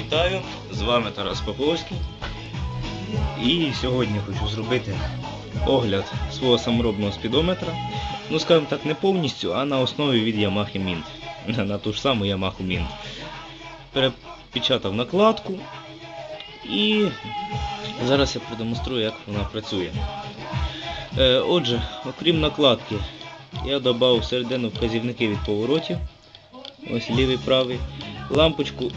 вітаю! З вами Тарас Поповський. І сьогодні хочу зробити огляд свого саморобного спідометра. Ну, скажімо так, не повністю, а на основі від Yamaha Mint. На ту ж саму Yamaha Mint. Перепечатав накладку і зараз я продемонструю, як вона працює. Е, Отже, окрім накладки, я додав середину вказівники від поворотів. Ось лівий правий. Лампочку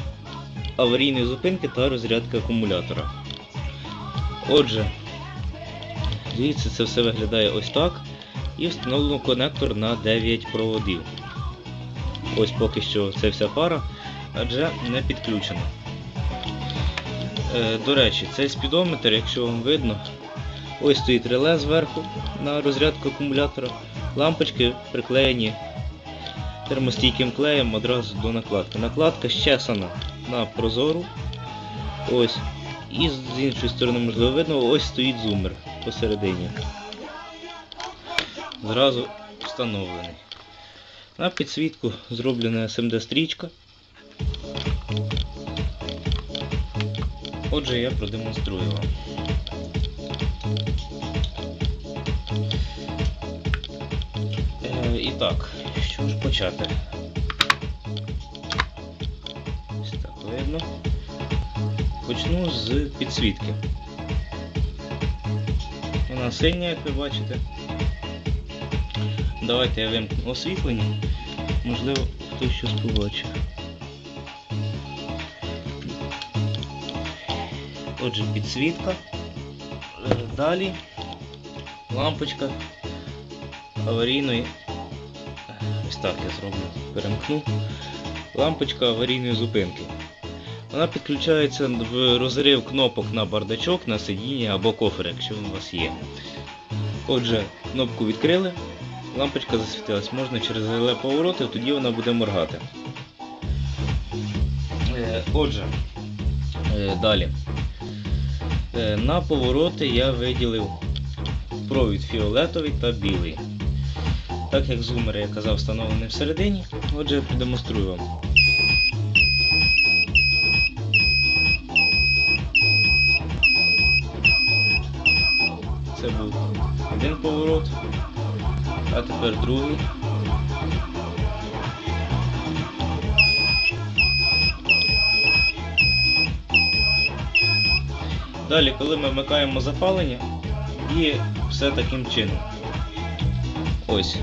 аварійної зупинки та розрядки акумулятора. Отже, дивіться, це все виглядає ось так. І встановлено конектор на 9 проводів. Ось поки що це вся пара, адже не підключена. Е, до речі, цей спідометр, якщо вам видно, ось стоїть реле зверху на розрядку акумулятора. Лампочки приклеєні термостійким клеєм одразу до накладки. Накладка щесана на прозору. Ось. І з іншої сторони, можливо, видно, ось стоїть зумер посередині. Зразу встановлений. На підсвітку зроблена SMD стрічка. Отже, я продемонструю вам. Е, і так, що ж почати? Так. Почну з підсвітки. Вона синя, як ви бачите. Давайте я вимкну освітлення. Можливо, хтось щось побачив. Отже, підсвітка. Е, Далі лампочка аварійної. Ось так я зроблю, перемкну. Лампочка аварійної зупинки. Вона підключається в розрив кнопок на бардачок, на сидіння або кофер, якщо він у вас є. Отже, кнопку відкрили, лампочка засвітилась, можна через реле повороти, тоді вона буде моргати. Е, Отже, е, далі. Е, На повороти я виділив провід фіолетовий та білий. Так як зумер, я казав, встановлений всередині, отже продемонструю вам. Це був один поворот, а тепер другий. Далі, коли ми вмикаємо запалення, діє все таким чином. Ось.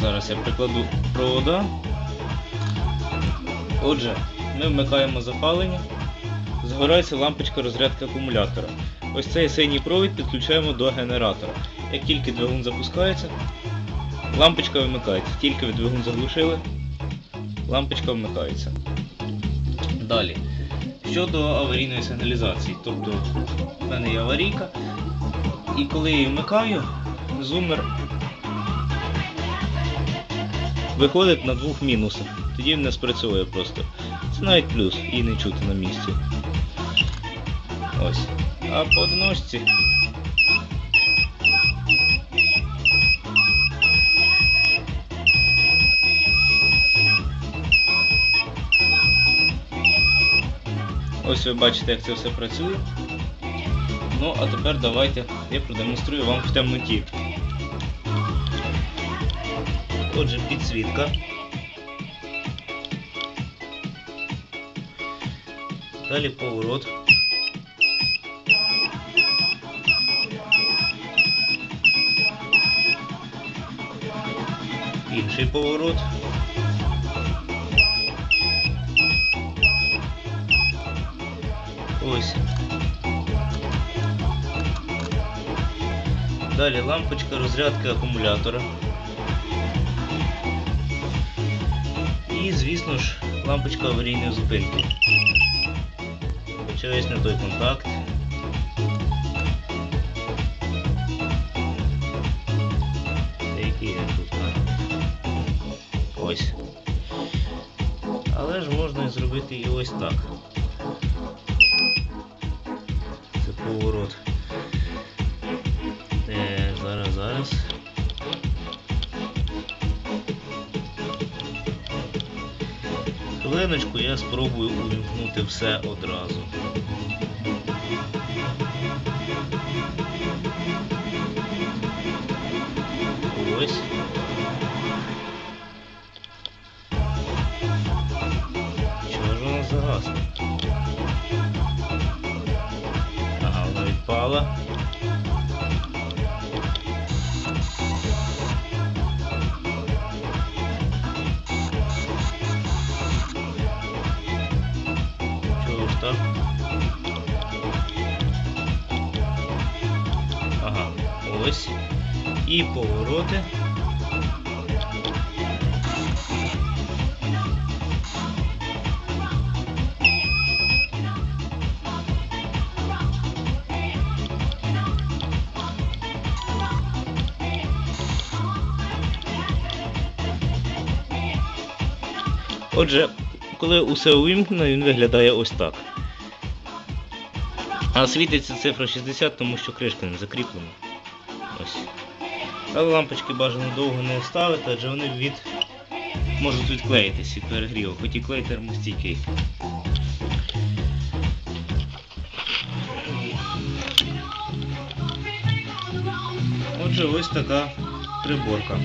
Зараз я прикладу провода. Отже, ми вмикаємо запалення, згорається лампочка розрядки акумулятора. Ось цей синій провід підключаємо до генератора. Як тільки двигун запускається, лампочка вимикається. Тільки двигун заглушили, лампочка вмикається. Далі. Щодо аварійної сигналізації, тобто в мене є аварійка, і коли я її вмикаю, зумер виходить на двох мінусах. Тоді він не спрацьовує просто. Це навіть плюс, і не чути на місці. Ось. А по одиночці. Ось ви бачите, як це все працює. Ну, а тепер давайте я продемонструю вам в темноті. Отже, підсвітка. Далі поворот. Інший поворот. Ось. Далі лампочка розрядки акумулятора. І, звісно ж, лампочка аварійної зупинки. Почався на той контакт. Ось. Але ж можна зробити і ось так. Це поворот. Е, зараз, зараз. хвилиночку я спробую увімкнути все одразу. Ж? Ага, вона відпала. Чого ж так? Ага, ось. І повороти. Отже, коли усе увімкнено, він виглядає ось так. А світиться цифра 60, тому що кришка не закріплена. Ось. Але лампочки бажано довго не ставити, адже вони від... можуть відклеїтись від перегріву, хоч і клей термостійкий. Отже, ось така приборка.